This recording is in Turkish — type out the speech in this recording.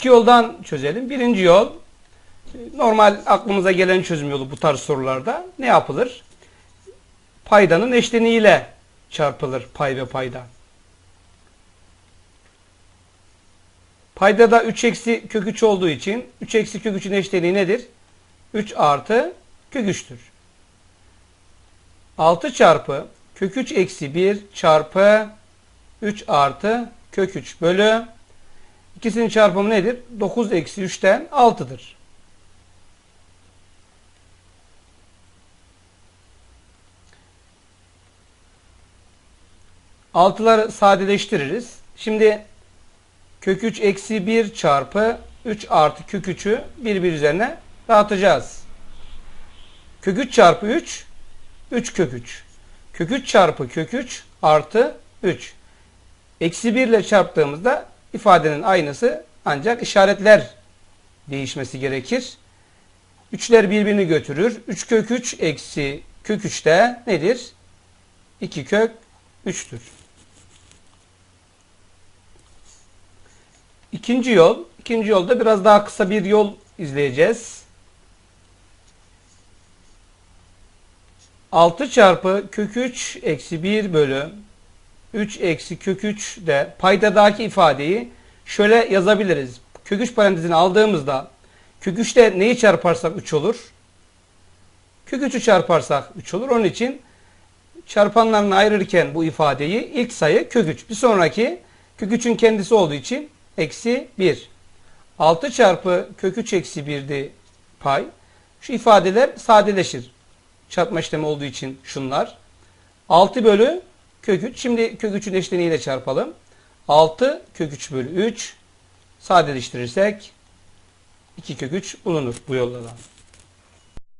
İki yoldan çözelim. Birinci yol normal aklımıza gelen çözüm yolu bu tarz sorularda ne yapılır? Paydanın eşleniğiyle çarpılır pay ve payda. Payda da 3 eksi kök 3 olduğu için 3 eksi kök 3'ün eşleniği nedir? 3 artı kök 3'tür. 6 çarpı kök 3 eksi 1 çarpı 3 artı kök 3 bölü ikisinin çarpımı nedir? 9 eksi 3'ten 6'dır. Altıları sadeleştiririz. Şimdi kök 3 eksi 1 çarpı 3 artı kök 3'ü birbir üzerine dağıtacağız. Kök 3 çarpı 3 3 kök 3. Kök 3 çarpı kök 3 artı 3. Eksi 1 ile çarptığımızda ifadenin aynısı ancak işaretler değişmesi gerekir. 3'ler birbirini götürür. 3 kök 3 eksi kök 3 de nedir? 2 kök 3'tür. İkinci yol. İkinci yolda biraz daha kısa bir yol izleyeceğiz. 6 çarpı kök 3 eksi 1 bölü 3 eksi kök 3 de paydadaki ifadeyi şöyle yazabiliriz. Kök 3 parantezini aldığımızda kök 3'te neyi çarparsak 3 olur? Kök 3'ü çarparsak 3 olur. Onun için çarpanlarını ayırırken bu ifadeyi ilk sayı kök 3. Bir sonraki kök 3'ün kendisi olduğu için eksi 1. 6 çarpı kök 3 eksi 1'di pay. Şu ifadeler sadeleşir. Çarpma işlemi olduğu için şunlar. 6 bölü kök 3. Şimdi kök 3'ün eşleniğiyle çarpalım. 6 kök 3 bölü 3 sadeleştirirsek 2 kök 3 bulunur bu yolla.